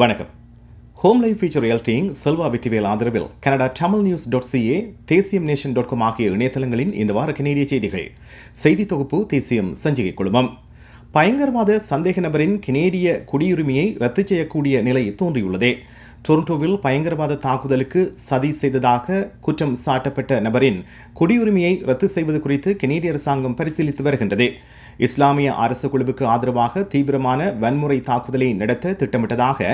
வணக்கம். Home life feature ரியல்டிங் செல்வா வெற்றிவேல் ஆதரவில் Canada Tamil news dot CA Thesiyam nation dot com ஆகிய இணையதளங்களின் இந்த வார கனேடிய செய்திகள். செய்தி தொகுப்பு தேசியம் சஞ்சிகை குழுமம். பயங்கரவாத சந்தேக நபரின் கனேடிய குடியுரிமையை ரத்து செய்யக்கூடிய நிலை தோன்றியுள்ளது. டொரண்டோவில் பயங்கரவாத தாக்குதலுக்கு சதி செய்ததாக குற்றம் சாட்டப்பட்ட நபரின் குடியுரிமையை ரத்து செய்வது குறித்து கனேடிய அரசாங்கம் பரிசீலித்து வருகின்றது. இஸ்லாமிய அரசு குழுவுக்கு ஆதரவாக தீவிரமான வன்முறை தாக்குதலை நடத்த திட்டமிட்டதாக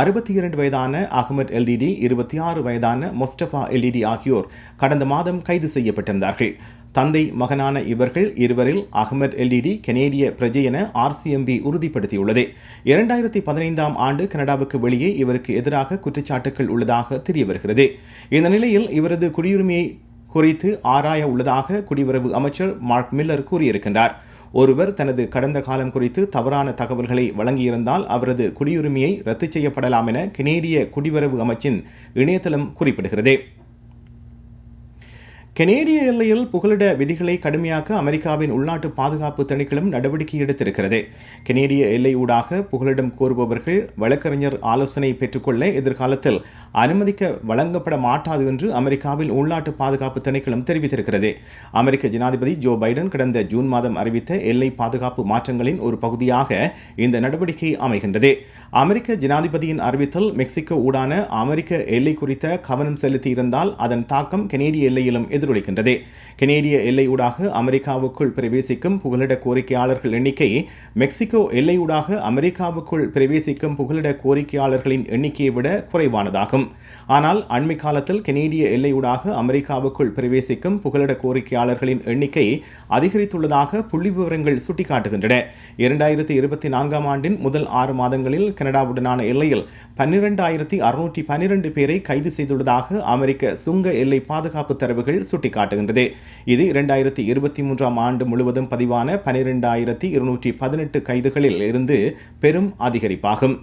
அறுபத்தி இரண்டு வயதான அகமது எல்டிடி இருபத்தி ஆறு வயதான மொஸ்டபா எல்டிடி ஆகியோர் கடந்த மாதம் கைது செய்யப்பட்டிருந்தார்கள். தந்தை மகனான இவர்கள் இருவரில் அகமது எல்டிடி கெனேடிய பிரஜை என ஆர்சிஎம்பி உறுதிப்படுத்தியுள்ளது. இரண்டாயிரத்தி பதினைந்தாம் ஆண்டு கனடாவுக்கு வெளியே இவருக்கு எதிராக குற்றச்சாட்டுகள் உள்ளதாக தெரிய வருகிறது இந்த நிலையில் இவரது குடியுரிமையை குறித்து ஆராய உள்ளதாக குடியுறவு அமைச்சர் மார்க் மில்லர் கூறியிருக்கின்றார். ஒருவர் தனது கடந்த காலம் குறித்து தவறான தகவல்களை வழங்கியிருந்தால் அவரது குடியுரிமையை ரத்து செய்யப்படலாம் என கனேடிய குடிவரவு அமைச்சின் இணையதளம் குறிப்பிடுகிறது. கெனேடிய எல்லையில் புகலிட விதிகளை கடுமையாக்க அமெரிக்காவின் உள்நாட்டு பாதுகாப்பு திணைக்களம் நடவடிக்கை எடுத்திருக்கிறது. கெனேடிய எல்லை ஊடாக புகலிடம் கோருபவர்கள் வழக்கறிஞர் ஆலோசனை பெற்றுக்கொள்ள எதிர்காலத்தில் அனுமதிக்க வழங்கப்பட மாட்டாது என்று அமெரிக்காவின் உள்நாட்டு பாதுகாப்பு திணைக்களம் தெரிவித்திருக்கிறது. அமெரிக்க ஜனாதிபதி ஜோ பைடன் கடந்த ஜூன் மாதம் அறிவித்த எல்லை பாதுகாப்பு மாற்றங்களின் ஒரு பகுதியாக இந்த நடவடிக்கை அமைகின்றது. அமெரிக்க ஜனாதிபதியின் அறிவித்தல் மெக்சிகோ ஊடான அமெரிக்க எல்லை குறித்த கவனம் செலுத்தியிருந்தால் அதன் தாக்கம் கனேடிய எல்லையிலும் எதிர் எதிரொலிக்கின்றது. கனேடிய எல்லையூடாக அமெரிக்காவுக்குள் பிரவேசிக்கும் புகலிட கோரிக்கையாளர்கள் எண்ணிக்கை மெக்சிகோ எல்லையூடாக அமெரிக்காவுக்குள் பிரவேசிக்கும் புகலிட கோரிக்கையாளர்களின் எண்ணிக்கையை விட குறைவானதாகும். ஆனால் அண்மை காலத்தில் கனேடிய எல்லையூடாக அமெரிக்காவுக்குள் பிரவேசிக்கும் புகலிட கோரிக்கையாளர்களின் எண்ணிக்கை அதிகரித்துள்ளதாக புள்ளி விவரங்கள் சுட்டிக்காட்டுகின்றன. இரண்டாயிரத்தி இருபத்தி நான்காம் ஆண்டின் முதல் ஆறு மாதங்களில் கனடாவுடனான எல்லையில் பன்னிரண்டாயிரத்தி அறுநூற்றி பன்னிரண்டு பேரை கைது செய்துள்ளதாக அமெரிக்க சுங்க எல்லை பாதுகாப்பு தரவுகள் சுட்டிக்காட்டுகின்றது. இது இரண்டாயிரத்தி இருபத்தி மூன்றாம் ஆண்டு முழுவதும் பதிவான பனிரெண்டாயிரத்தி இருநூற்றி பதினெட்டு கைதுகளில் இருந்து பெரும் அதிகரிப்பாகும்.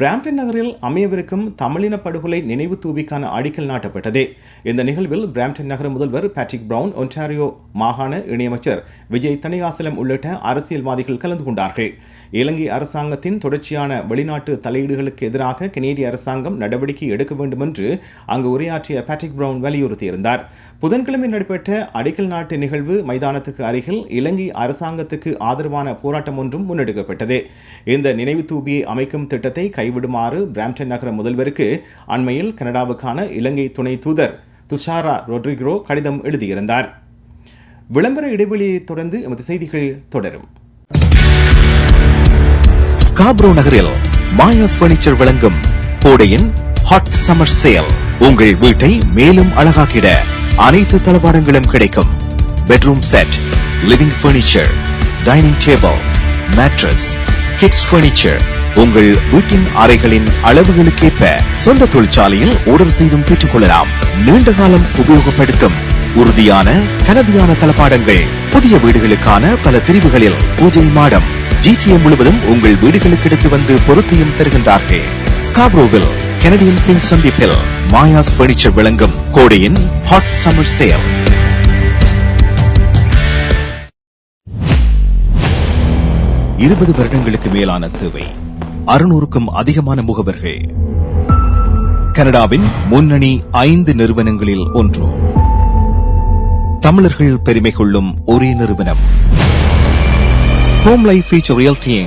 பிராம்டன் நகரில் அமையவிருக்கும் தமிழின படுகொலை நினைவு தூபிக்கான அடிக்கல் நாட்டப்பட்டது. இந்த நிகழ்வில் பிராம்டன் நகர முதல்வர் பேட்ரிக் பிரவுன் ஒன்டாரியோ மாகாண இணையமைச்சர் விஜய் தனிகாசலம் உள்ளிட்ட அரசியல்வாதிகள் கலந்து கொண்டார்கள். இலங்கை அரசாங்கத்தின் தொடர்ச்சியான வெளிநாட்டு தலையீடுகளுக்கு எதிராக கனேடிய அரசாங்கம் நடவடிக்கை எடுக்க வேண்டும் என்று அங்கு உரையாற்றிய பேட்ரிக் பிரவுன் வலியுறுத்தியிருந்தார். புதன்கிழமை நடைபெற்ற அடிக்கல் நாட்டு நிகழ்வு மைதானத்துக்கு அருகில் இலங்கை அரசாங்கத்துக்கு ஆதரவான போராட்டம் ஒன்றும் முன்னெடுக்கப்பட்டது. இந்த நினைவு தூபியை அமைக்கும் திட்டத்தை கைவிடுமாறு பிராம்டன் நகர முதல்வருக்கு அண்மையில் கனடாவுக்கான இலங்கை துணை தூதர் துஷாரா ரொட்ரிக்ரோ கடிதம் எழுதியிருந்தார். விளம்பர இடைவெளியை தொடர்ந்து எமது செய்திகள் தொடரும். ஸ்காப்ரோ நகரில் மாயாஸ் பர்னிச்சர் வழங்கும் கோடையின் ஹாட் சம்மர் சேல் உங்கள் வீட்டை மேலும் அழகாக்கிட அனைத்து தளபாடங்களும் கிடைக்கும். Bedroom set living furniture dining table mattress kids furniture உங்கள் வீட்டின் அறைகளின் அளவுகளுக்கேற்ப சொந்த தொழிற்சாலையில் ஆர்டர் செய்தும் பெற்றுக் கொள்ளலாம் நீண்ட காலம் உபயோகப்படுத்தும் உறுதியான கனதியான தளபாடங்கள். புதிய வீடுகளுக்கான பல பிரிவுகளில் பூஜை மாடம் ஜிடிஎம் முழுவதும் உங்கள் வீடுகளுக்கு எடுத்து வந்து பொருத்தியும் தருகின்றார்கள். ஸ்காப்ரோவில் கெனடியன் பின் சந்திப்பில் மாயாஸ் பர்னிச்சர் விளங்கும் கோடையின் ஹாட் சம்மர் சேல் இருபது வருடங்களுக்கு மேலான சேவை. அறுநூறுக்கும் அதிகமான முகவர்கள். கனடாவின் முன்னணி ஐந்து நிறுவனங்களில் ஒன்று. தமிழர்கள் பெருமை கொள்ளும் ஒரே நிறுவனம். Home life future realty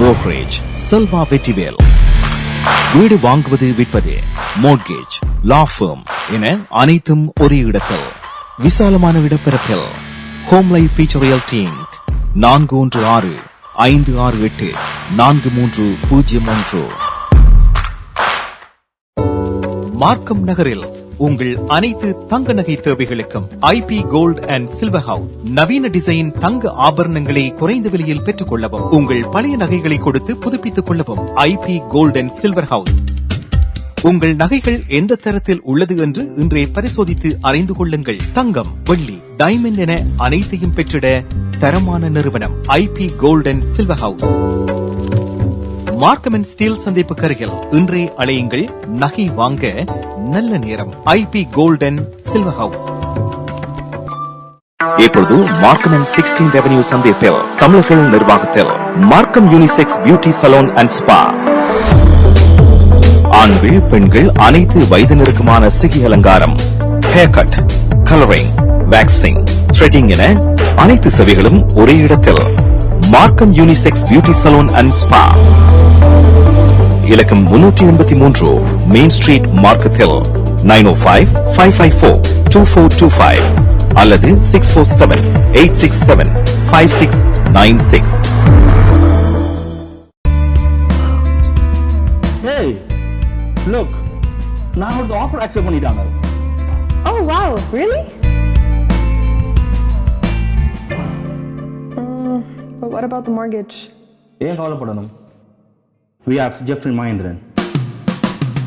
brokerage Selva Vetrivel வீடு வாங்குவது விற்பது மோட்கேஜ் லா ஃபேம் என அனைத்தும் ஒரே இடத்தில். விசாலமான இடப்பரப்பில் ஹோம் லைஃப் ஃபீச்சர் ரியல்டி நான்கு ஒன்று ஆறு ஐந்து ஆறு எட்டு நான்கு மூன்று பூஜ்ஜியம் ஒன்று. மார்க்கம் நகரில் உங்கள் அனைத்து தங்க நகை தேவைகளுக்கும் IP gold and silver house நவீன டிசைன் தங்க ஆபரணங்களை குறைந்த விலையில் பெற்றுக் கொள்ளவும் உங்கள் பழைய நகைகளை கொடுத்து புதுப்பித்துக் கொள்ளவும் IP gold and silver house உங்கள் நகைகள் எந்த தரத்தில் உள்ளது என்று இன்றே பரிசோதித்து அறிந்து கொள்ளுங்கள். தங்கம் வெள்ளி டைமண்ட் என அனைத்தையும் பெற்றிட தரமான நிறுவனம் IP gold and silver house Markham and Steeles சந்திப்பு கருகில் இன்றே அழையுங்கள் நகை வாங்க நல்ல நேரம். ஐபி கோல்டன் சில்வர் ஹவுஸ் இப்பொழுது மார்க்கம் அண்ட் சிக்ஸ்டீன் ரெவன்யூ சந்திப்பில் தமிழர்கள் நிர்வாகத்தில் Markham unisex beauty salon and spa ஆண்கள் பெண்கள் அனைத்து வயதினருக்குமான சிகை அலங்காரம் hair cut colouring waxing threading என அனைத்து சேவைகளும் ஒரே இடத்தில். Markham unisex beauty salon and spa இலக்கம் முன்னூற்றி எண்பத்தி மூன்று மெயின் ஸ்ட்ரீட் மார்க்கத்தில் nine o five five five four two four two five அல்லது six four seven eight six seven five six nine six look, நான் ஒரு ஆஃபர் அக்செப்ட் பண்ணிட்டாங்க. Oh wow, really? Mm, but what about the mortgage? ஏன் கவலைப்படணும்? We have Jeffry Mahendran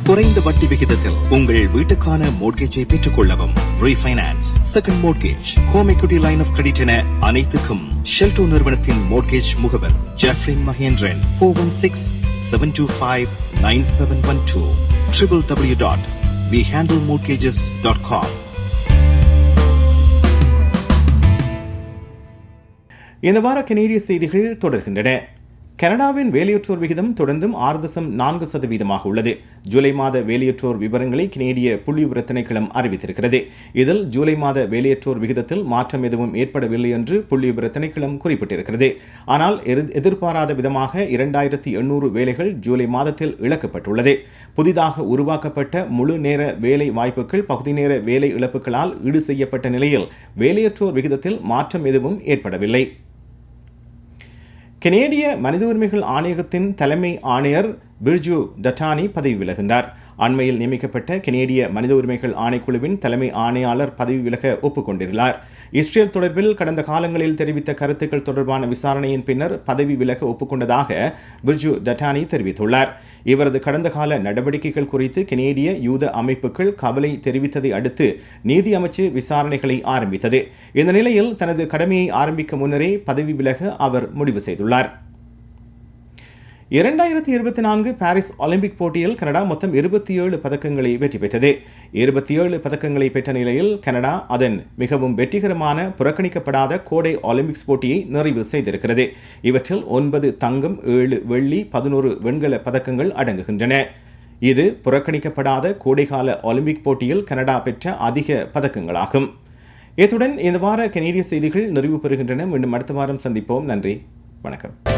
குறைந்த வட்டி விகிதத்தில் உங்கள் வீட்டுக்கான மோட்கேஜை பெற்றுக் கொள்ளவும் refinance second mortgage home equity line of credit என அனைத்துக்கும் ஷெல்டோ நிறுவனத்தின் மோட்கேஜ் முகவர் Jeffrin Mahendran four one six seven two five nine seven one two triple W dot handle dot com இந்த வார கனேடிய செய்திகள் தொடர்கின்றன. கனடாவின் வேலையற்றோர் விகிதம் தொடர்ந்தும் ஆறு தசம் நான்கு சதவீதமாக உள்ளது. ஜூலை மாத வேலையற்றோர் விவரங்களை கனேடிய புள்ளி விவர திணைக்களம் அறிவித்திருக்கிறது. இதில் ஜூலை மாத வேலையற்றோர் விகிதத்தில் மாற்றம் எதுவும் ஏற்படவில்லை என்று புள்ளி விவர திணைக்களம் குறிப்பிட்டிருக்கிறது. ஆனால் எதிர்- எதிர்பாராத விதமாக இரண்டாயிரத்தி எண்ணூறு வேலைகள் ஜூலை மாதத்தில் இழக்கப்பட்டுள்ளது. புதிதாக உருவாக்கப்பட்ட முழு நேர வேலை வாய்ப்புகள் பகுதி நேர வேலை இழப்புகளால் ஈடு செய்யப்பட்ட நிலையில் வேலையற்றோர் விகிதத்தில் மாற்றம் எதுவும் ஏற்படவில்லை. கனேடிய மனித உரிமைகள் ஆணையகத்தின் தலைமை ஆணையர் பிர்ஜு டட்டானி பதவி விலகின்றார் அண்மையில் நியமிக்கப்பட்ட கனேடிய மனித உரிமைகள் ஆணைக்குழுவின் தலைமை ஆணையாளர் பதவி விலக ஒப்புக்கொண்டிருந்தார். இஸ்ரேல் தொடர்பில் கடந்த காலங்களில் தெரிவித்த கருத்துக்கள் தொடர்பான விசாரணையின் பின்னர் பதவி விலக ஒப்புக்கொண்டதாக பிர்ஜு டட்டானி தெரிவித்துள்ளார். இவரது கடந்த கால நடவடிக்கைகள் குறித்து கெனேடிய யூத அமைப்புகள் கவலை தெரிவித்ததை அடுத்து நீதி அமைச்சு விசாரணைகளை ஆரம்பித்தது. இந்த நிலையில் தனது கடமையை ஆரம்பிக்க முன்னரே பதவி விலக அவர் முடிவு செய்துள்ளார். இரண்டாயிரத்தி இருபத்தி நான்கு பாரிஸ் ஒலிம்பிக் போட்டியில் கனடா மொத்தம் இருபத்தி ஏழு பதக்கங்களை வெற்றி பெற்றது. இருபத்தி ஏழு பதக்கங்களை பெற்ற நிலையில் கனடா அதன் மிகவும் வெற்றிகரமான புறக்கணிக்கப்படாத கோடை ஒலிம்பிக்ஸ் போட்டியை நிறைவு செய்திருக்கிறது. இவற்றில் ஒன்பது தங்கம் ஏழு வெள்ளி பதினோரு வெண்கல பதக்கங்கள் அடங்குகின்றன. இது புறக்கணிக்கப்படாத கோடைகால ஒலிம்பிக் போட்டியில் கனடா பெற்ற அதிக பதக்கங்களாகும். இத்துடன் இந்த வார கனேடிய செய்திகள் நிறைவு பெறுகின்றன. மீண்டும் அடுத்த வாரம் சந்திப்போம். நன்றி. வணக்கம்.